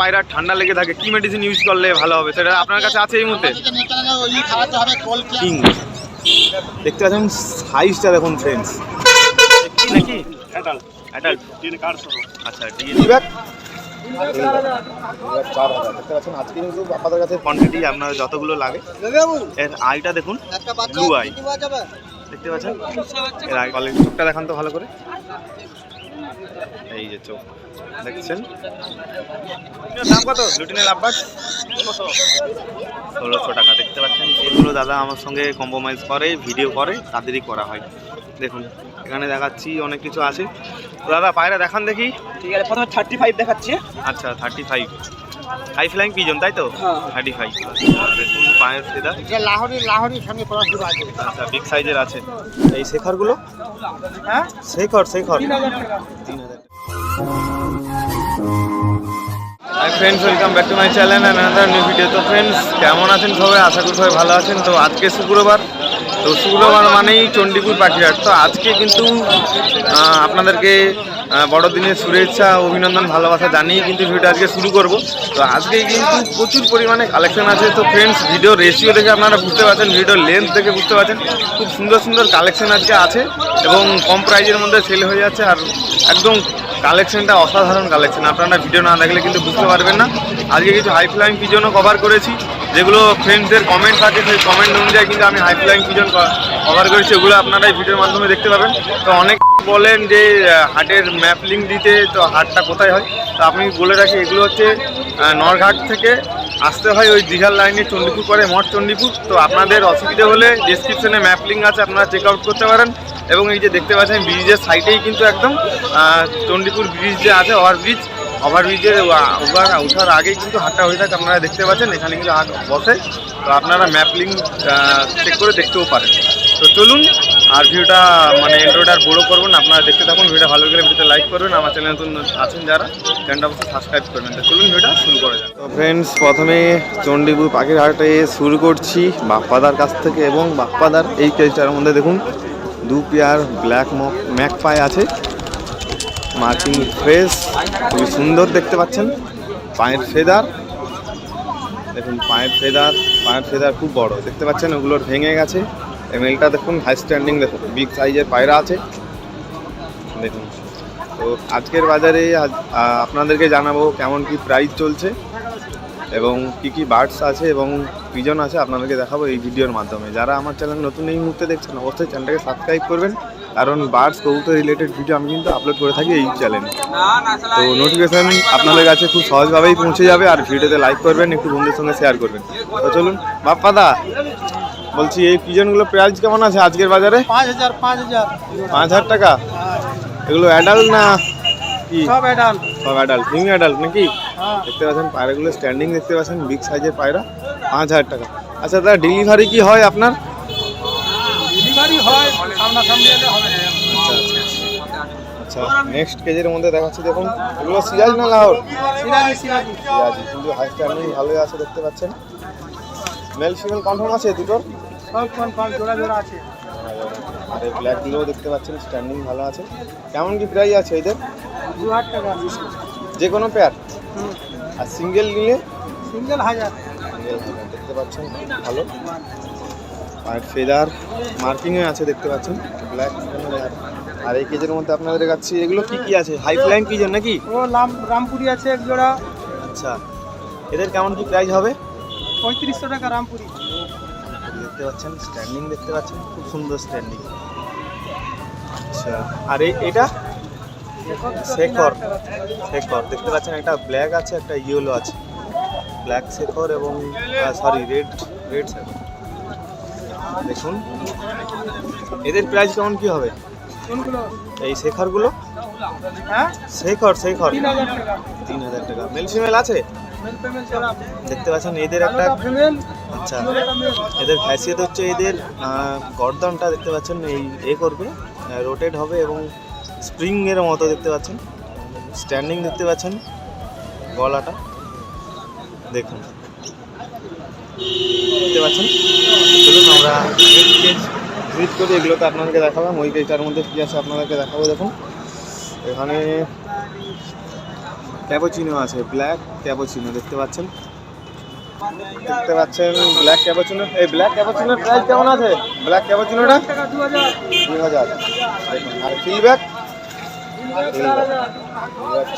পায়রা ঠান্ডা লেগে থাকে কি মেডিসিন ইউজ করলে ভালো হবে? সেটা আপনার কাছে আছে এই মুহূর্তে? দেখতে পাচ্ছেন সাইজটা দেখুন ফ্রেন্ডস নাকি? অ্যাডাল্ট অ্যাডাল্ট আচ্ছা ঠিক আছে। চার হাজার। দেখতে পাচ্ছেন আপনাদের কাছে কোয়ান্টিটি আপনার যতগুলো লাগে। এর আইটা দেখুন ব্লু আই দেখতে পাচ্ছেন? এর আই কোয়ালিটি দেখান তো ভালো করে। এই যে চোখ। দেখছেন? দাম কত? লুটিনের লাভবাস? ষোলোশো। টাকা। দেখতে পাচ্ছেন যেগুলো দাদা আমার সঙ্গে কম্প্রোমাইজ করে ভিডিও করে তাদেরই করা হয়। দেখুন এখানে দেখাচ্ছি অনেক কিছু আছে। দাদা পায়রা দেখান দেখি। ঠিক আছে প্রথমে থার্টি ফাইভ দেখাচ্ছি। আচ্ছা thirty five high flying pigeon তাই তো? হ্যাঁ। থার্টি ফাইভ পায়ের ফেদা লাহোরি লাহোরি সঙ্গে পড়াশোনা আছে আচ্ছা বিগ সাইজের আছে। এই শেখারগুলো? হ্যাঁ? শেখর শেখর। তিন হাজার টাকা। তিন হাজার hi friends welcome back to my channel and another new video তো ফ্রেন্ডস কেমন আছেন সবাই? আশা করি সবাই ভালো আছেন। তো আজকে শুক্রবার। তো শুক্রবার মানেই চণ্ডীপুর পাখিরহাট তো আজকে কিন্তু আপনাদেরকে বড়দিনের শুভেচ্ছা, অভিনন্দন, ভালোবাসা জানিয়ে কিন্তু ভিডিওটা আজকে শুরু করব। তো আজকে কিন্তু প্রচুর পরিমাণে কালেকশন আছে। তো ফ্রেন্ডস ভিডিও রেশিও দেখে আপনারা বুঝতে পারছেন ভিডিও লেন্থ দেখে বুঝতে পারছেন। খুব সুন্দর সুন্দর কালেকশন আজকে আছে এবং কম প্রাইজের মধ্যে সেল হয়ে যাচ্ছে আর একদম কালেকশনটা অসাধারণ কালেকশন আপনারা ভিডিও না দেখলে কিন্তু বুঝতে পারবেন না। আজকে কিছু হাই ফ্লাইং পিজনও কভার করেছি। যেগুলো ফ্রেন্ডসদের কমেন্ট থাকে, সেই কমেন্ট অনুযায়ী কিন্তু আমি হাই ফ্লাইং পিজন কভার করেছি ওগুলো আপনারা এই ভিডিওর মাধ্যমে দেখতে পাবেন। তো অনেক বলেন যে হাটের ম্যাপ লিঙ্ক দিতে, তো হাটটা কোথায় হয়? তো আপনি বলে রাখি, এগুলো হচ্ছে নরঘাট থেকে আসতে হয় ওই দীঘার লাইনে চণ্ডীপুর পরে মঠ চণ্ডীপুর। তো আপনাদের অসুবিধা হলে ডিসক্রিপশনে ম্যাপ লিঙ্ক আছে, আপনারা চেক আউট করতে পারেন। এবং এই যে দেখতে পাচ্ছেন ব্রিজের সাইডেই কিন্তু একদম চণ্ডীপুর ব্রিজ যে আছে ওভার ব্রিজ ওভার ওঠার আগেই কিন্তু হাটটা হয়ে থাকে, আপনারা দেখতে পাচ্ছেন, এখানে কিন্তু হাট বসে। তো আপনারা ম্যাপ লিঙ্ক চেক করে দেখতেও পারেন। তো চলুন, আর ভিডিওটা মানে এন্ড্রয়েড আর বড়ো করবেন আপনারা দেখতে থাকুন ভিডিওটা ভালো লাগলে ভিডিওতে লাইক করবেন, আমার চ্যানেল নতুন আছেন যারা চ্যানেলটা অবশ্যই সাবস্ক্রাইব করবেন। তো চলুন ভিডিওটা শুরু করা যাক। তো ফ্রেন্ডস প্রথমে চণ্ডীপুর পাখির হাটে শুরু করছি, বাপ্পাদার কাছ থেকে এবং বাপ্পাদার এই কেজটার মধ্যে দেখুন, দু পেয়ার ব্ল্যাক ম্যাক পায়ে আছে। মার্কিং ফ্রেশ, খুবই সুন্দর দেখতে পাচ্ছেন। পায়ের ফেদার। দেখুন, পায়ের ফেদার পায়ের ফেদার খুব বড়। দেখতে পাচ্ছেন ওগুলোর ভেঙে গেছে। এমএলটা দেখুন হাই স্ট্যান্ডিং দেখুন বিগ সাইজের পায়রা আছে। দেখুন। তো আজকের বাজারে আপনাদেরকে জানাব কেমন কি প্রাইস চলছে এবং কি কি বার্ডস আছে এবং পিজন আছে, আপনাদেরকে দেখাবো এই ভিডিওর মাধ্যমে। যারা আমার চ্যানেল নতুন এই মুহূর্তে দেখছেন, অবশ্যই চ্যানেলটাকে সাবস্ক্রাইব করবেন। কারণ বার্ডস কবুতর রিলেটেড ভিডিও আমি কিন্তু আপলোড করে থাকি এই চ্যানেলে তো নোটিফিকেশান আপনাদের কাছে খুব সহজভাবেই পৌঁছে যাবে আর ভিডিওতে লাইক করবেন একটু বন্ধুদের সঙ্গে শেয়ার করবেন। তো চলুন বাপ্পাদা বলছি এই পিজনগুলো প্রাইস কেমন আছে আজকের বাজারে? পাঁচ হাজার পাঁচ হাজার। পাঁচ হাজার টাকা? এগুলো অ্যাডাল্ট না কি? সব অ্যাডাল সব অ্যাডাল্ট নিউ অ্যাডাল্ট নাকি? হ্যাঁ। দেখতে পাচ্ছেন পায়রাগুলো স্ট্যান্ডিং দেখতে পাচ্ছেন বিগ সাইজের পায়রা পাঁচ হাজার টাকা। আচ্ছা দাদা ডেলিভারি কি হয় আপনার? ডেলিভারি হয় আচ্ছা নেক্সট কেজের মধ্যে দেখাচ্ছি দেখুন। এগুলো সিরাজ না লাহোর? সিরাজি কিন্তু হাই স্ট্যান্ডিং ভালোই আছে দেখতে পাচ্ছেন। মেল ফিমেল কনফার্ম আছে দুটোর? জোড়া জোড়া আছে। আর এই ব্ল্যাকগুলোও দেখতে পাচ্ছেন স্ট্যান্ডিং ভালো আছে। কেমন কি প্রাইস আছে এদের? দু হাজার টাকা। যে কোনো পেয়ার আর সিঙ্গেল নিলে? সিঙ্গেল হাজার। সিঙ্গেল দেখতে পাচ্ছেন ভালো। আর ফেদার মার্কিংয়ে আছে দেখতে পাচ্ছেন। ব্ল্যাক আর এই কেজের মধ্যে আপনাদের কাছে এগুলো কি কি আছে? হাই ফ্লাইং পিজন নাকি? ও লাম রামপুরি আছে এক জোড়া। আচ্ছা এদের কেমন কি প্রাইস হবে? পঁয়ত্রিশশো টাকা রামপুরি। দেখতে পাচ্ছেন স্ট্যান্ডিং দেখতে পাচ্ছেন খুব সুন্দর স্ট্যান্ডিং আচ্ছা আর এটা? শেখর শেখর দেখতে পাচ্ছেন একটা ব্ল্যাক আছে একটা ইয়েলো আছে। ব্ল্যাক শেখর এবং সরি রেড রেড শেখর। দেখুন। এদের প্রাইস কেমন কি হবে? এই শেখরগুলো? হ্যাঁ? শেখর শেখর। তিন হাজার টাকা। মেল ফিমেল আছে? দেখতে পাচ্ছেন এদের একটা আচ্ছা। এদের খাসিয়ত হচ্ছে এদের গর্দনটা দেখতে পাচ্ছেন এই এ করবে। রোটেট হবে এবং স্প্রিং এর মতো দেখতে পাচ্ছেন। স্ট্যান্ডিং দেখতে পাচ্ছেন গলাটা। দেখুন। দেখতে পাচ্ছেন? চলুন আমরা ভিজিট করি এগুলো তো আপনাদেরকে দেখালাম। ওই কেজটার মধ্যে কী আছে আপনাদেরকে দেখাবো, দেখুন। এখানে ক্যাপোচিনো আছে ব্ল্যাক ক্যাপোচিনো দেখতে পাচ্ছেন? দেখতে পাচ্ছেন ব্ল্যাক ক্যাপোচিনো এই ব্ল্যাক ক্যাপোচিনোর প্রাইস কেমন আছে? ব্ল্যাক ক্যাপোচিনোটা দু হাজার। আর ফিলব্যাক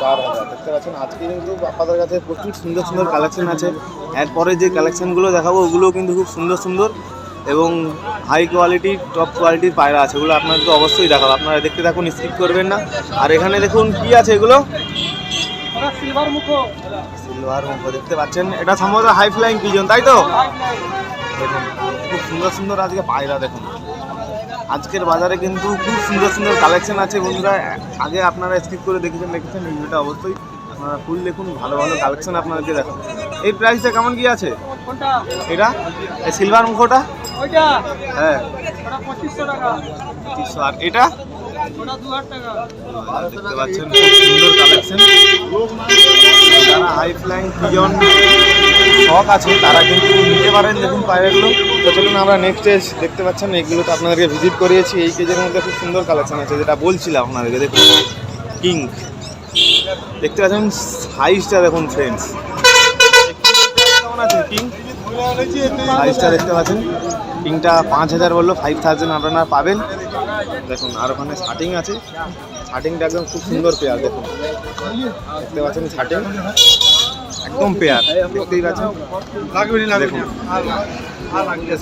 চার হাজার দেখতে পাচ্ছেন? আজকে কিন্তু আপনাদের কাছে প্রচুর সুন্দর সুন্দর কালেকশন আছে। এরপরে যে কালেকশনগুলো দেখাবো ওগুলো কিন্তু খুব সুন্দর সুন্দর এবং হাই কোয়ালিটির টপ কোয়ালিটির পায়রা আছে। ওগুলো আপনাদেরকে অবশ্যই দেখাবো। আপনারা দেখতে থাকুন স্কিপ করবেন না। আর এখানে দেখুন কি আছে এগুলো? সিলভার মুখো। সিলভার মুখো দেখতে পাচ্ছেন? এটা সম্ভবত হাই ফ্লাইং পিজন তাই তো? দেখুন খুব সুন্দর সুন্দর আজকে পায়রা দেখুন। আজকের বাজারে কিন্তু খুব সুন্দর সুন্দর কালেকশন আছে বন্ধুরা। আগে আপনারা স্কিপ করে দেখেছেন দেখেছেন ভিডিওটা অবশ্যই। আপনারা ফুল দেখুন ভালো ভালো কালেকশন আপনাদেরকে দেখুন এই প্রাইসটা কেমন কি আছে? এটা? এই সিলভার মুখোটা? হ্যাঁ। পঁচিশশো টাকা। আর এটা? যারা হাই শখ আছে, তারা কিন্তু নিতে পারেন। দেখুন পায়রাগুলো তো চলুন আমরা নেক্সট ডে দেখতে পাচ্ছেন এইগুলো তো আপনাদেরকে ভিজিট করিয়েছি। এই কেজের মধ্যে খুব সুন্দর কালেকশন আছে, যেটা বলছিলাম আপনাদেরকে। দেখুন কিং দেখতে পাচ্ছেন সাইজটা দেখুন ফ্রেন্ডস কেমন আছে কিং সাইজটা দেখতে পাচ্ছেন কিংটা পাঁচ হাজার বলল ফাইভ থাউজেন্ড আপনারা পাবেন। দেখুন আর ওখানে শার্টিং আছে। শার্টিংটা একদম খুব সুন্দর পেয়ার দেখুন। দেখতে পাচ্ছেন শার্টিং একদম পেয়ার দেখতেই পাচ্ছেন? দেখুন।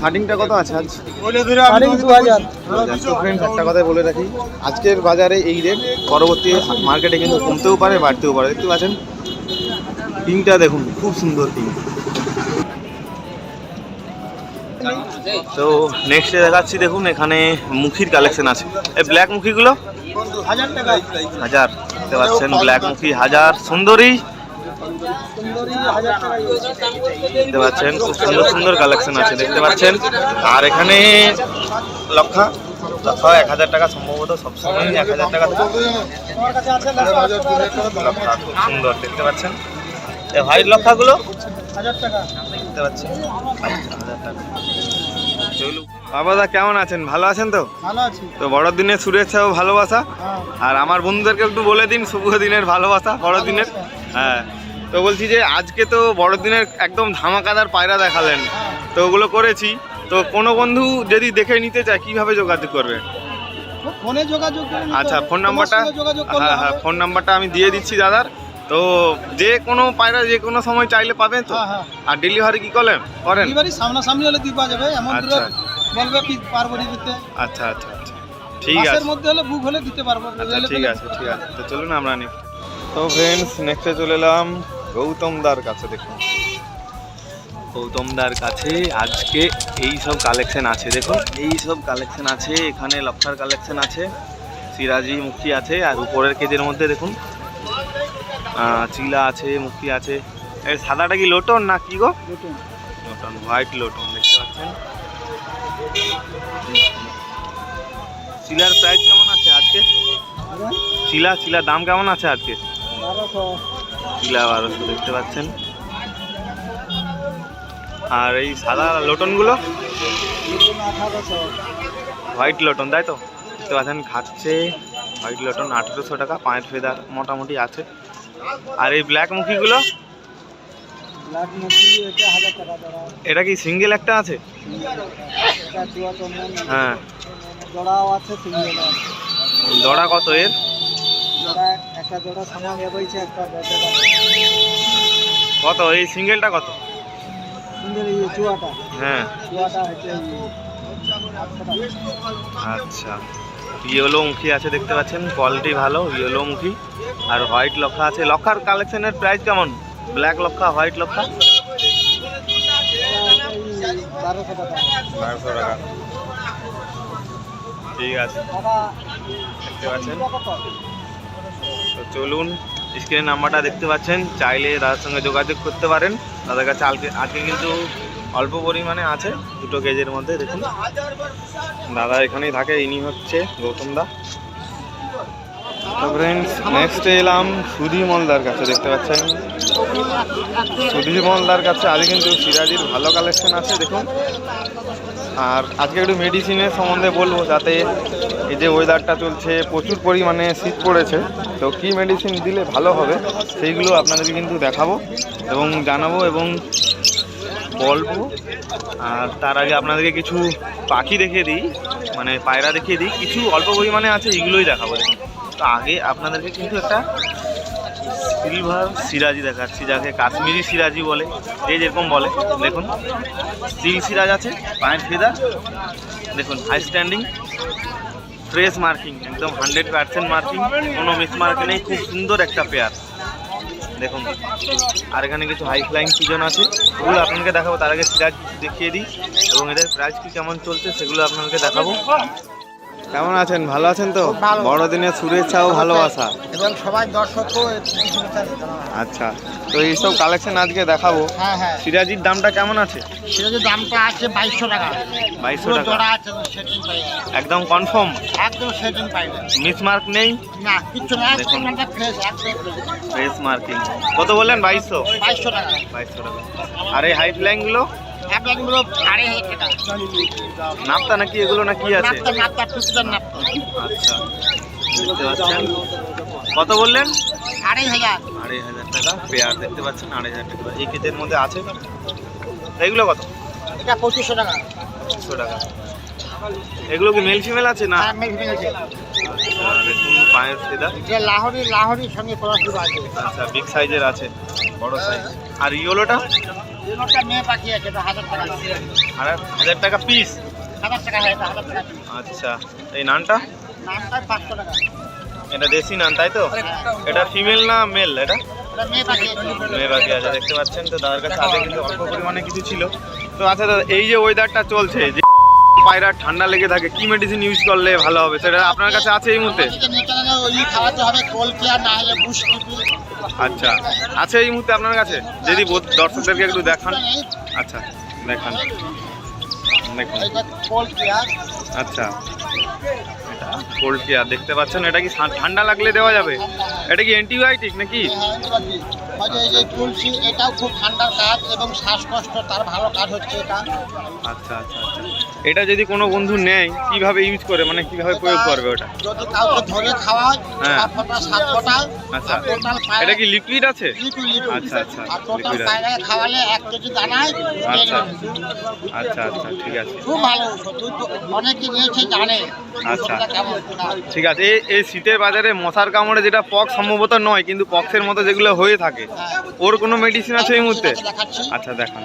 শার্টিংটা কত আছে আজ? হাজার। একটা কথা বলে রাখি। আজকের বাজারে এই রেট পরবর্তী মার্কেটে কিন্তু কমতেও পারে বাড়তেও পারে। দেখতে পাচ্ছেন? পিংটা দেখুন খুব সুন্দর পিং তো নেক্সটে দেখাচ্ছি, দেখুন, এখানে মুখির কালেকশন আছে। এই ব্ল্যাক মুখিগুলো? হাজার, দেখতে পাচ্ছেন ব্ল্যাক মুখি, হাজার, সুন্দরী। দেখতে পাচ্ছেন, খুব সুন্দর সুন্দর কালেকশন আছে, দেখতে পাচ্ছেন। আর এখানে লক্ষা লক্ষা এক হাজার টাকা সম্ভবত, সবসময় এক হাজার টাকা লক্ষা খুব সুন্দর, দেখতে পাচ্ছেন। এই হোয়াইট লক্ষাগুলো? হাজার টাকা দেখতে চলুন বাবাদা কেমন আছেন? ভালো আছেন তো? ভালো আছি। তো বড়দিনের শুভেচ্ছা ও ভালোবাসা। হ্যাঁ। আর আমার বন্ধুদেরকে একটু বলে দিন শুভ দিনের ভালোবাসা বড়দিনের। হ্যাঁ। তো বলছি যে আজকে তো বড়দিনের একদম ধামাকাদার পায়রা দেখালেন। তো ওগুলো করেছি। তো কোনো বন্ধু যদি দেখে নিতে চায় কীভাবে যোগাযোগ করবে? ফোনে যোগাযোগ আচ্ছা ফোন নাম্বারটা হ্যাঁ হ্যাঁ ফোন নাম্বারটা আমি দিয়ে দিচ্ছি দাদার। তো যে কোনো পায়রা যে কোনো সময় চাইলে পাবেন তো? হ্যাঁ হ্যাঁ। আর ডেলিভারি কি করেন? করেন? ডেলিভারি সামনাসামনি হলে দিবা যাবে। এমন আচ্ছা। দূরে বলবে কি পারব না দিতে। আচ্ছা আচ্ছা আচ্ছা। ঠিক আছে। মাসের মধ্যে হলে বুক হলে দিতে পারব। আচ্ছা ঠিক আছে ঠিক আছে। তো চলুন আমরা নেক্সট। তো ফ্রেন্ডস নেক্সটে চলে এলাম গৌতম দার কাছে দেখুন। গৌতম দার কাছে আজকে এই সব কালেকশন আছে দেখুন। এই সব কালেকশন আছে এখানে লক্ষার কালেকশন আছে সিরাজি মুক্তি আছে আর উপরের কেজের মধ্যে দেখুন। চিলা আছে মুক্তি আছে। এই সাদাটা কি লোটন না কি গো? দেখুন। লোটন হোয়াইট লোটন দেখতে পাচ্ছেন? চিলার প্রাইস কেমন আছে আজকে? চিলা চিলা দাম কেমন আছে আজকে? চিলা বারোশো দেখতে পাচ্ছেন? আর এই সাদা লোটনগুলো? হোয়াইট লোটন তাই তো? দেখতে পাচ্ছেন খাচ্ছে। হোয়াইট লোটন আঠেরোশো টাকা পাঁচ ফেদার মোটামুটি আছে। আর এই ব্ল্যাক মুখিগুলো? মুখি এটা কি সিঙ্গেল একটা আছে? হ্যাঁ। দড়া কত এর? কত? এই সিঙ্গেলটা কত? হ্যাঁ। আচ্ছা। ইয়েলো মুখী আছে দেখতে পাচ্ছেন। কোয়ালিটি ভালো ইয়েলো মুখী। আর হোয়াইট লক্ষা আছে। লক্ষার কালেকশনের প্রাইস কেমন? ব্ল্যাক লক্ষা হোয়াইট লক্ষা? বারোশো টাকা। ঠিক আছে। দেখতে পাচ্ছেন? তো চলুন স্ক্রিনের নাম্বারটা দেখতে পাচ্ছেন। চাইলে দাদার সঙ্গে যোগাযোগ করতে পারেন। দাদার কাছে আজকে আজকে কিন্তু অল্প পরিমাণে আছে দুটো কেজের মধ্যে দেখুন। দাদা এখানেই থাকে ইনি হচ্ছে গৌতম দা। তো ফ্রেন্ডস নেক্সট এলাম সুধি মলদার কাছে, দেখতে পাচ্ছেন? সুধি মলদার কাছে আজ কিন্তু সিরাজির ভালো কালেকশন আছে, দেখুন। আর আজকে একটু মেডিসিনের সম্বন্ধে বলব, যাতে এই যে ওয়েদারটা চলছে, প্রচুর পরিমাণে শীত পড়েছে। তো কী মেডিসিন দিলে ভালো হবে, সেইগুলো আপনাদেরকে কিন্তু দেখাবো এবং জানাব এবং বলব। আর তার আগে আপনাদেরকে কিছু পাখি দেখিয়ে দিই মানে পায়রা দেখিয়ে দিই, কিছু অল্প পরিমাণে আছে এগুলোই দেখাবো। তো আগে আপনাদেরকে কিন্তু একটা সিলভার সিরাজি দেখাচ্ছি, যাকে কাশ্মীরি সিরাজি বলে, যে যেরকম বলে। দেখুন স্টিল সিরাজ আছে, পায়ের ফেদার দেখুন হাই স্ট্যান্ডিং ফ্রেশ মার্কিং একদম হান্ড্রেড পার্সেন্ট মার্কিং কোনো মিস মার্কিং নেই, খুব সুন্দর একটা পেয়ার দেখুন, আর এখানে কিছু হাই ফ্লাইং সিজন আছে। ওগুলো আপনাকে দেখাবো, তার আগে সিরাজ দেখিয়ে দিই, এবং এদের প্রাইস কি কেমন চলছে, সেগুলো আপনাকে দেখাবো। কেমন আছেন? ভালো আছেন তো? বড়দিনের শুভেচ্ছা ও ভালোবাসা। এবং সবাই দর্শকও আচ্ছা তো এইসব কালেকশন আজকে দেখাবো। হ্যাঁ হ্যাঁ। সিরাজির দামটা কেমন আছে? যে দামটা আছে বাইশশো টাকা। বাইশশো টাকা। জোড়া আছে একদম কনফার্ম একদম সেটিং পাইবে মিস মার্ক নেই? না কিচ্ছু না। একদম ফ্রেশ একদম ফ্রেশ মার্কিং কত বললেন? বাইশশো? বাইশশো টাকা। বাইশশো টাকা। আর এই হাই ফ্লাইংগুলো অ্যাপ্লাইনগুলো আড়াই হাজার টাকা। নাপতা নাকি এগুলো না কি আছে? নাপতা নাপতা টুকটার নাপতা। আচ্ছা দেখতে পাচ্ছেন। কত বললেন? আড়াই হাজার। আড়াই হাজার টাকা। পেয়ার দেখতে পাচ্ছেন আড়াই হাজার টাকা। এই কেজের মধ্যে আছে এগুলো কত? এটা পঁচিশশো টাকা। টাকা। এগুলো কি মেল ফিমেল আছে না? ভেঙেছে আচ্ছা, দেখুন পায়ের ফেদা। যে লাহোরি লাহোরির সঙ্গে পড়াশুরু আছে। আচ্ছা বিগ সাইজের আছে বড় সাইজ আর ইয়োলোটা হাজার টাকা পিস হয় আচ্ছা এই নানটা? এটা দেশি নান তাই তো? এটা ফিমেল না মেল এটা? মেয়ে পাখি আছে। দেখতে পাচ্ছেন তো দাদার কাছে আগে কিন্তু অল্প পরিমাণে কিছু ছিল। তো আচ্ছা দাদা এই যে ওয়েদারটা চলছে যে পায়রা ঠান্ডা লেগে থাকে কি মেডিসিন ইউজ করলে ভালো হবে? সেটা আপনার কাছে আছে এই মুহূর্তে? আমাদেরকে ওই খাওয়াতে হবে কোলকি আর না হলে বুশ টিপি আচ্ছা। আছে এই মুহূর্তে আপনার কাছে? যদি দর্শকদেরকে একটু দেখান। আচ্ছা দেখান। আচ্ছা। কোল্ড কেয়ার দেখতে পাচ্ছেন এটা কি ঠান্ডা লাগলে দেওয়া যাবে? এটা কি অ্যান্টিবায়োটিক নাকি? হয়তো এই যে তুলসী এটাও খুব ঠান্ডার কাজ এবং শ্বাসকষ্ট তার ভালো কাজ হচ্ছে এটা। আচ্ছা আচ্ছা আচ্ছা। এটা যদি কোনো বন্ধু নেয় কীভাবে ইউজ করে? মানে কীভাবে প্রয়োগ করবে ওটা? যদি কাউকে ধরে খাওয়ায় হ্যাঁ। ফোঁটা সাত ফোঁটা আচ্ছা। এটা কি লিকুইড আছে? আচ্ছা, আচ্ছা, আর টোটাল পায়রায় খাওয়ালে এক কেজি দানায় আচ্ছা আচ্ছা আচ্ছা ঠিক আছে। খুব ভালো অনেকে নিয়েছে জানে। আচ্ছা। ঠিক আছে। এই এই শীতের বাজারে মশার কামড়ে যেটা পক্স সম্ভবত নয় কিন্তু পক্সের মতো যেগুলো হয়ে থাকে। ওর কোনো মেডিসিন আছে এই মুহূর্তে? আচ্ছা দেখান।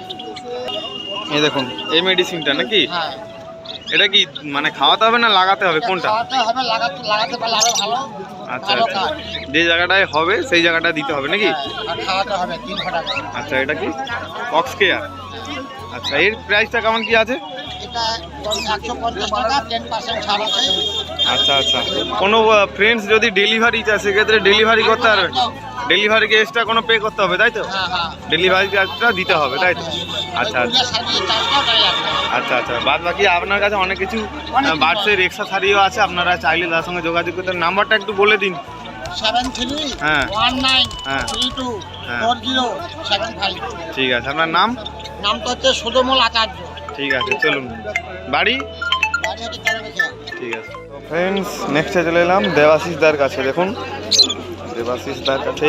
এই দেখুন, এই মেডিসিনটা নাকি? এটা কি মানে খাওয়াতে হবে না লাগাতে হবে? কোনটা? আচ্ছা আচ্ছা। যে জায়গাটায় হবে, সেই জায়গাটা দিতে হবে নাকি। আচ্ছা এটা কি? পক্স কেয়ার আচ্ছা এর প্রাইসটা কেমন কি আছে? আচ্ছা আচ্ছা। কোনো ফ্রেন্ডস যদি ডেলিভারি চায়, সেক্ষেত্রে ডেলিভারি করতে পারবেন ডেলিভারিকে এক্সট্রা কোনো পে করতে হবে তাই তো? হ্যাঁ হ্যাঁ। ডেলিভারি চার্জটা দিতে হবে তাই তো? আচ্ছা আচ্ছা আচ্ছা আচ্ছা। বাদ বাকি আপনার কাছে অনেক কিছু বার্ডসের এক্সট্রা শাড়িও আছে আপনারা চাইলে তার সঙ্গে যোগাযোগ করতে নাম্বারটা একটু বলে দিন। হ্যাঁ। হ্যাঁ। হ্যাঁ। ঠিক আছে আপনার নাম? নামটা হচ্ছে সুদমল আচার্য। ঠিক আছে চলুন। বাড়ি? ঠিক আছে। ফ্রেন্ডস নেক্সটে চলে এলাম দেবাশিস দার কাছে দেখুন। দেবাশিস দার কাছে।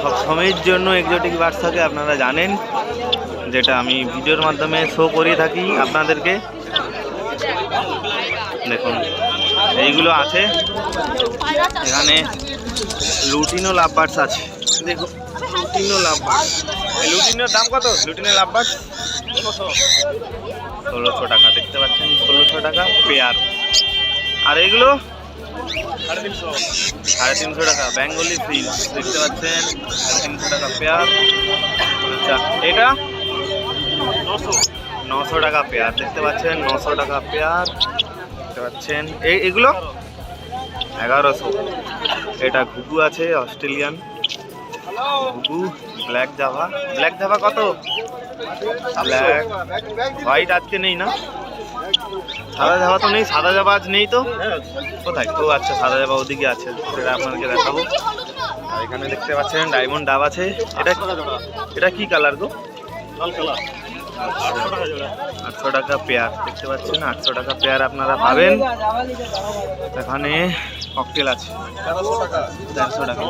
সব সময়ের জন্য এক্সোটিক বার্ডস থাকে, আপনারা জানেন, যেটা আমি ভিডিওর মাধ্যমে শো করিয়ে থাকি আপনাদেরকে। দেখুন, এইগুলো আছে। এখানে লুটিনো লাভ বার্ডস আছে। দেখুন লুটিনো লাভ বার্ডস লুটিনোর দাম কত? লুটিনো লাভ বার্ডস ষোলোশো টাকা, দেখতে পাচ্ছেন? ষোলোশো টাকা পেয়ার আর এগুলো সাড়ে তিনশো। টাকা। বেঙ্গলি ফিল দেখতে পাচ্ছেন? তিনশো টাকা পেয়ার। আচ্ছা এটা? নশো টাকা পেয়ার। দেখতে পাচ্ছেন? নশো টাকা পেয়ার। দেখতে পাচ্ছেন? এই এগুলো? এগারোশো। এটা ঘুঘু আছে অস্ট্রেলিয়ান। ঘুঘু ব্ল্যাক জাভা। ব্ল্যাক জাভা কত? ব্ল্যাক। হোয়াইট আজকে নেই না? সাদা জামা তো নেই সাদা জামা আজ নেই তো? কোথায়? ও আচ্ছা সাদা জামা ওদিকে আছে, সেটা আপনাদেরকে দেখাবো। আর এখানে দেখতে পাচ্ছেন, ডায়মন্ড ডাব আছে। এটা এটা কি কালার গো? আটশো টাকা পেয়ার, দেখতে পাচ্ছেন, আটশো টাকা পেয়ার আপনারা পাবেন। এখানে ককটেল আছে তেরোশো টাকা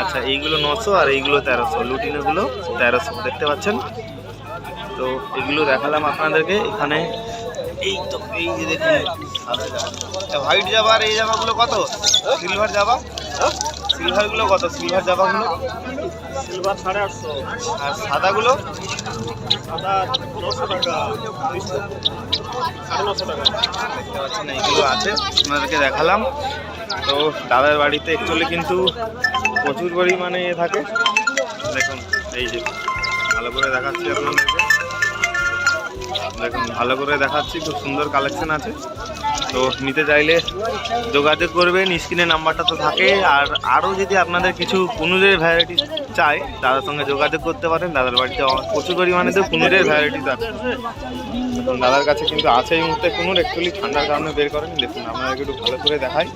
আচ্ছা এইগুলো নশো আর এইগুলো তেরোশো, লুটিনোগুলো তেরোশো, দেখতে পাচ্ছেন? তো এগুলো দেখালাম আপনাদেরকে, এখানে এই তো এই যে হোয়াইট জাবা আর এই জামাগুলো কত? সিলভার জাবা? সিলভারগুলো কত? সিলভার জাবাগুলো? সিলভার সাড়ে আটশো। আর সাদাগুলো? সাদা নশো টাকা। সাড়ে নশো টাকা। দেখতে পাচ্ছেন এইগুলো আছে। আপনাদেরকে দেখালাম। তো দাদার বাড়িতে অ্যাকচুয়ালি কিন্তু প্রচুর পরিমাণে থাকে। দেখুন এই যে ভালো করে দেখাচ্ছি আপনাদেরকে। দেখুন ভালো করে দেখাচ্ছি খুব সুন্দর কালেকশন আছে। তো নিতে চাইলে যোগাযোগ করবেন স্ক্রিনে নাম্বারটা তো থাকে। আর আরও যদি আপনাদের কিছু কুনুরের ভ্যারাইটি চাই দাদার সঙ্গে যোগাযোগ করতে পারেন। দাদার বাড়িতে প্রচুর পরিমাণে তো কুনুরের ভ্যারাইটিস আছে। দেখুন দাদার কাছে কিন্তু আছে এই মুহূর্তে কুনুর। অ্যাকচুয়ালি ঠান্ডার কারণে বের করেন। দেখুন আপনাদেরকে একটু ভালো করে দেখাই।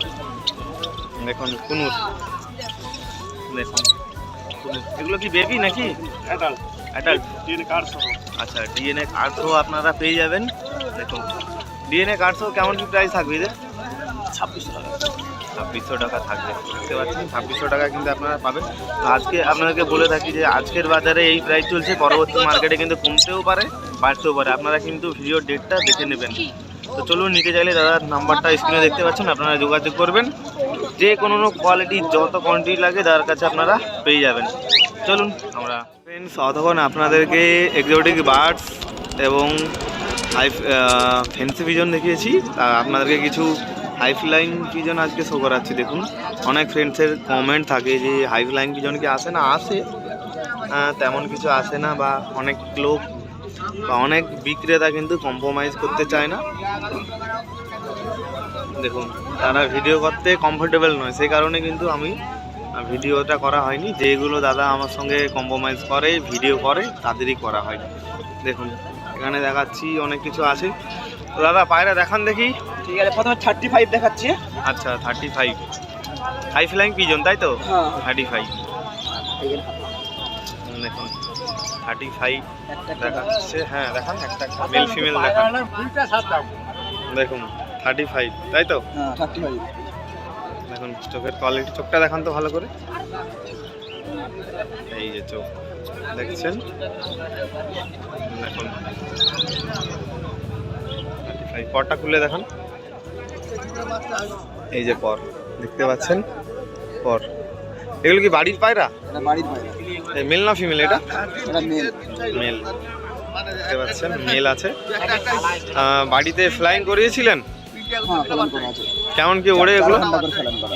দেখুন কুনুর। দেখুন এগুলো কি বেবি নাকি? অ্যাডাল্ট অ্যাডাল্ট কার্ড সহ আচ্ছা ডিএনএ কার্ড সহ আপনারা পেয়ে যাবেন। দেখুন ডিএনএ কার্ড সহ কেমন কি প্রাইস থাকবে এদের? ছাব্বিশশো টাকা। ছাব্বিশশো টাকা থাকবে দেখতে পাচ্ছেন ছাব্বিশশো টাকা কিন্তু আপনারা পাবেন। তো আজকে আপনাদেরকে বলে থাকি যে আজকের বাজারে এই প্রাইস চলছে পরবর্তী মার্কেটে কিন্তু কমতেও পারে বাড়তেও পারে। আপনারা কিন্তু ভিডিও ডেটটা দেখে নেবেন। তো চলুন নিতে চাইলে দাদার নাম্বারটা স্ক্রিনে দেখতে পাচ্ছেন আপনারা যোগাযোগ করবেন। যে কোনো কোয়ালিটির যত কোয়ান্টিটি লাগে দাদার কাছে আপনারা পেয়ে যাবেন। চলুন আমরা ফ্রেন্ডস অতক্ষণ আপনাদেরকে এক্সোটিক বার্ডস এবং হাই ফেন্সি পিজন দেখিয়েছি। আর আপনাদেরকে কিছু হাইফ লাইন পিজন আজকে শো করাচ্ছি। দেখুন, অনেক ফ্রেন্ডসের কমেন্ট থাকে যে হাইফ লাইন পিজন কি আসে না? আসে। তেমন কিছু আসে না বা অনেক লোক বা অনেক বিক্রেতা কিন্তু কম্প্রোমাইজ করতে চায় না। দেখুন, তারা ভিডিও করতে কমফোর্টেবল নয়। সেই কারণে কিন্তু আমি ভিডিওটা করা হয়নি। যেগুলো দাদা আমার সঙ্গে কম্প্রোমাইজ করে ভিডিও করে তাদেরই করা হয় দেখুন এখানে দেখাচ্ছি অনেক কিছু আছে। তো দাদা পায়রা দেখান দেখি। ঠিক আছে প্রথমে থার্টি ফাইভ দেখাচ্ছি আচ্ছা thirty five high flying pigeon তাই তো? হ্যাঁ। থার্টি ফাইভ দেখুন থার্টি ফাইভ দেখাচ্ছে হ্যাঁ দেখান একটা মেল ফিমেল দেখান। সাত দাম দেখুন থার্টি ফাইভ তাই তো? হ্যাঁ থার্টি ফাইভ দেখুন চোখের কোয়ালিটি চোখটা দেখান তো ভালো করে। এই যে চোখ দেখছেন? দেখুন। পরটা খুলে দেখান। এই যে পর দেখতে পাচ্ছেন? পর। এগুলো কি বাড়ির পায়রা? বাড়ির এই মেল না ফিমেল এটা? এটা মেল মেল দেখতে পাচ্ছেন মেল আছে। বাড়িতে ফ্লাইং করিয়েছিলেন? হ্যাঁ কেমন কি ওড়ে এগুলো?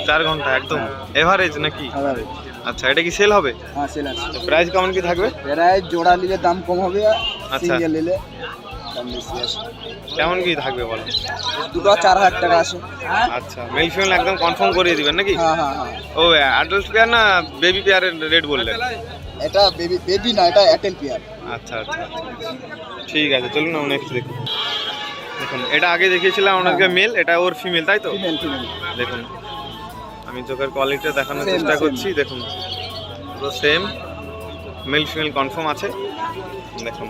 চার ঘণ্টা একদম। এভারেজ নাকি? হ্যাঁ আচ্ছা এটা কি সেল হবে? হ্যাঁ সেল প্রাইস কেমন কি থাকবে? প্রায় জোড়া নিলে দাম কম হবে আচ্ছা। নিলে কেমন কি থাকবে বলো? দুটো চার হাজার টাকা আছে। আচ্ছা মেল ফিমেল একদম কনফার্ম করিয়ে দিবেন নাকি? হ্যাঁ হ্যাঁ হ্যাঁ। ও অ্যাডাল্ট পেয়ার না বেবি পেয়ারের রেট বললেন? এটা বেবি বেবি না এটা অ্যাটেল পেয়ার আচ্ছা আচ্ছা আচ্ছা। ঠিক আছে চলুন না নেক্সট দেখুন দেখুন এটা আগে দেখিয়েছিলাম ওনাকে মেল এটা ওর ফিমেল তাই তো? দেখুন আমি চোখের কোয়ালিটিটা দেখানোর চেষ্টা করছি দেখুন। পুরো সেম মেল ফিমেল কনফার্ম আছে। দেখুন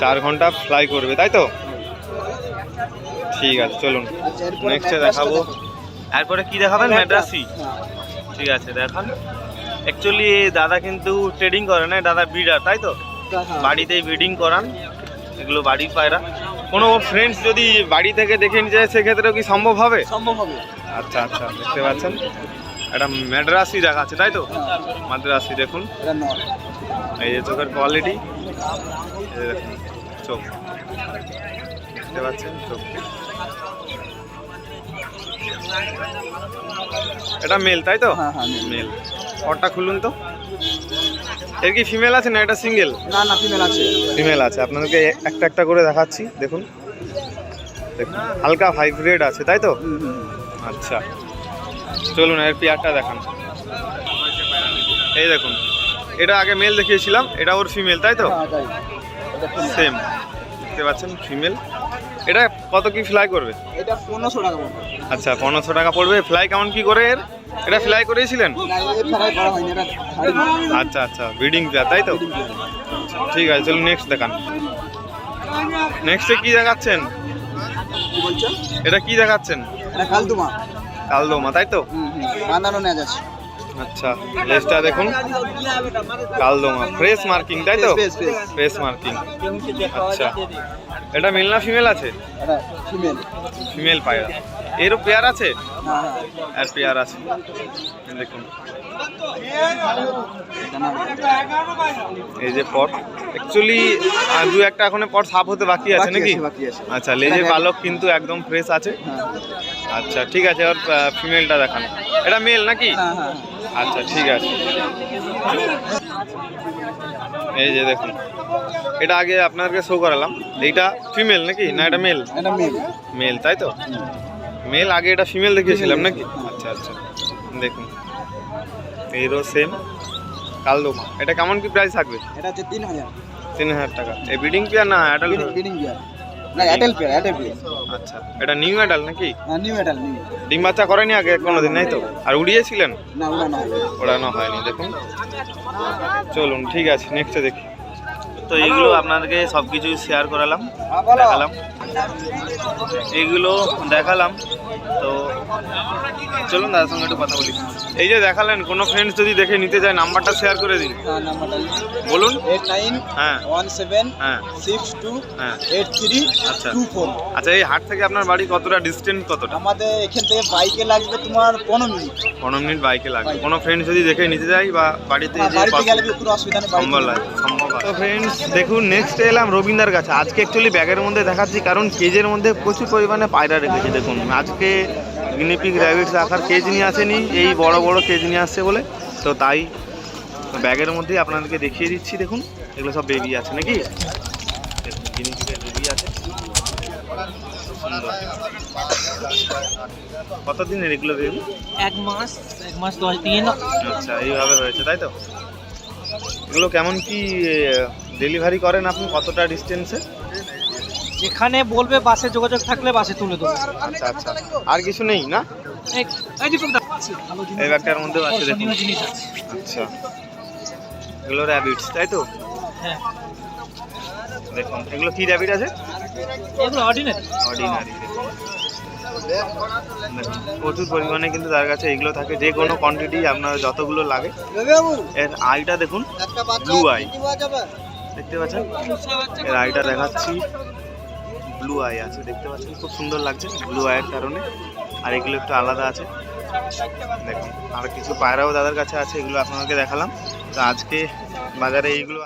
চার ঘণ্টা ফ্লাই করবে তাই তো? ঠিক আছে চলুন নেক্সটে দেখাবো। দেখো। এরপরে কি দেখাবেন? ম্যাড্রাসি হ্যাঁ। ঠিক আছে দেখান। অ্যাকচুয়ালি দাদা কিন্তু ট্রেডিং করে না দাদা ব্রিডার তাই তো? হ্যাঁ। বাড়িতেই ব্রিডিং করান। এগুলো বাড়ির পায়রা। কোনো ফ্রেন্ডস যদি বাড়ি থেকে দেখে নিয়ে যায় সেক্ষেত্রেও কি সম্ভব হবে? সম্ভব হবে। আচ্ছা আচ্ছা দেখতে পাচ্ছেন। একটা ম্যাড্রাসি আছে তাই তো? হ্যাঁ। মাদ্রাসি দেখুন। এই যে চোখের কোয়ালিটি চোখ। দেখতে পাচ্ছেন চোখ। এটা মেল তাই তো? হ্যাঁ হ্যাঁ মেল পটটা খুলুন তো। এর কি ফিমেল আছে না এটা সিঙ্গেল না না ফিমেল আছে। ফিমেল আছে। আপনাদেরকে একটা একটা করে দেখাচ্ছি দেখুন। দেখুন হালকা হাইব্রিড আছে তাই তো। আচ্ছা। চলুন এর পেয়ারটা দেখান। এই দেখুন এটা আগে মেল দেখিয়েছিলাম এটা ওর ফিমেল তাই তো? হ্যাঁ। সেম দেখতে পাচ্ছেন ফিমেল এটা কত কি ফ্লাই করবে? এটা পনেরোশো টাকা পড়বে। আচ্ছা পনেরোশো টাকা পড়বে। ফ্লাই কেমন কি করে এর? এটা ফ্লাই করেছিলেন। আচ্ছা আচ্ছা ব্রিডিং পেয়ার তাই তো? ঠিক আছে চলুন নেক্সট দেখান। নেক্সটে কি দেখাচ্ছেন? এটা কি দেখাচ্ছেন? কালদুমা। কালদোমা তাই তো? বাঁধানো নেওয়া যাচ্ছে আচ্ছা লেজটা দেখুন। কালদোমা। ফ্রেশ মার্কিং তাই তো। ফ্রেশ মার্কিং আচ্ছা। এটা মেল না ফিমেল আছে? ফিমেল পায়রা। এরও পেয়ার আছে? না না আর পেয়ার আছে। দেখুন। এই যে পট অ্যাকচুয়ালি দু একটা এখন পট সাফ হতে বাকি আছে নাকি। আচ্ছা লেজের পালক কিন্তু একদম ফ্রেশ আছে। হ্যাঁ। আচ্ছা ঠিক আছে ওর ফিমেলটা দেখান। এটা মেল নাকি? হ্যাঁ হ্যাঁ আচ্ছা ঠিক আছে। এই যে দেখুন এটা আগে আপনাকে শো করালাম। এইটা ফিমেল নাকি? না এটা মেল এটা মেল মেল তাই তো? মেল আগে এটা ফিমেল দেখিয়েছিলাম নাকি? আচ্ছা আচ্ছা দেখুন। এরও সেম কালদোমা এটা কেমন কি প্রাইস থাকবে? এটা হচ্ছে তিন হাজার। তিন হাজার টাকা। এই ব্রিডিং পেয়ার না অ্যাডাল্ট বিডিং বিয়ার না এয়ারটেল পেয়ার এয়ারটেল পেয়ার আচ্ছা এটা নিউ অ্যাডাল্ট নাকি? হ্যাঁ নিউ এয়ারটেল নিউ ডিম বাচ্চা করেনি আগে কোনোদিন নাই তো? আর উড়িয়েছিলেন? না উড়ানো হয়নি ওড়ানো হয়নি দেখুন। চলুন ঠিক আছে নেক্সটে দেখি। তো এইগুলো আপনাদেরকে সব কিছু শেয়ার করালাম দেখালাম। এইগুলো দেখালাম। তো চলুন দাদার সঙ্গে একটু কথা বলি। এই যে দেখালেন কোনো ফ্রেন্ডস যদি দেখে নিতে চায় নাম্বারটা শেয়ার করে দিন। হ্যাঁ বলুন। এইট নাইন হ্যাঁ। ওয়ান সেভেন হ্যাঁ। সিক্স টু হ্যাঁ। এইট থ্রি আচ্ছা। টু ফোর আচ্ছা এই হাট থেকে আপনার বাড়ি কতটা ডিস্টেন্স কতটা? আমাদের এখান থেকে বাইকে লাগবে তোমার পনেরো মিনিট। পনেরো মিনিট বাইকে লাগবে। কোনো ফ্রেন্ড যদি দেখে নিতে যায় বা বাড়িতে সম্ভব লাগে সম্ভব তো ফ্রেন্ডস দেখুন নেক্সট এলাম রবীন্দার কাছে। আজকে অ্যাকচুয়ালি ব্যাগের মধ্যে দেখাচ্ছি কারণ কেজের মধ্যে প্রচুর পরিমাণে পায়রা রেখেছে দেখুন। আজকে গিনিপিক র্যাবিটস রাখার কেজ নিয়ে আসেনি এই বড় বড় কেজ নিয়ে আসছে বলে। তো তাই ব্যাগের মধ্যেই আপনাদেরকে দেখিয়ে দিচ্ছি দেখুন এগুলো সব বেবি আছে নাকি? বেবি আছে। কতদিনের এগুলো বেবি এক মাস এক মাস দশ দিন। আচ্ছা এইভাবে হয়েছে তাই তো? এগুলো কেমন কি ডেলিভারি করেন আপনি? কতটা ডিস্টেন্সে যেখানে বলবে বাসে যোগাযোগ থাকলে বাসে তুলে দেবো। আচ্ছা আচ্ছা। আর কিছু নেই না? এই- ব্যাগটার মধ্যে আছে। দেখুন আকর্ষণীয় জিনিস আছে। আচ্ছা। এগুলো র্যাবিটস তাই তো? হ্যাঁ। দেখুন এগুলো কি র্যাবিট আছে? এগুলো অর্ডিনারি অর্ডিনারি প্রচুর পরিমাণে কিন্তু তার কাছে এগুলো থাকে। যে কোনো কোয়ান্টিটি আপনার যতগুলো লাগে। এর আইটা দেখুন Blue eye। দেখতে পাচ্ছেন? এর আইটা দেখাচ্ছি। ব্লু আই আছে, দেখতে পাচ্ছেন, খুব সুন্দর লাগছে ব্লু আইয়ের কারণে। আর এগুলো একটু আলাদা আছে। দেখুন, আর কিছু পায়রাও দাদার কাছে আছে, এগুলো আপনাদেরকে দেখালাম। তো আজকে বাজারে এইগুলো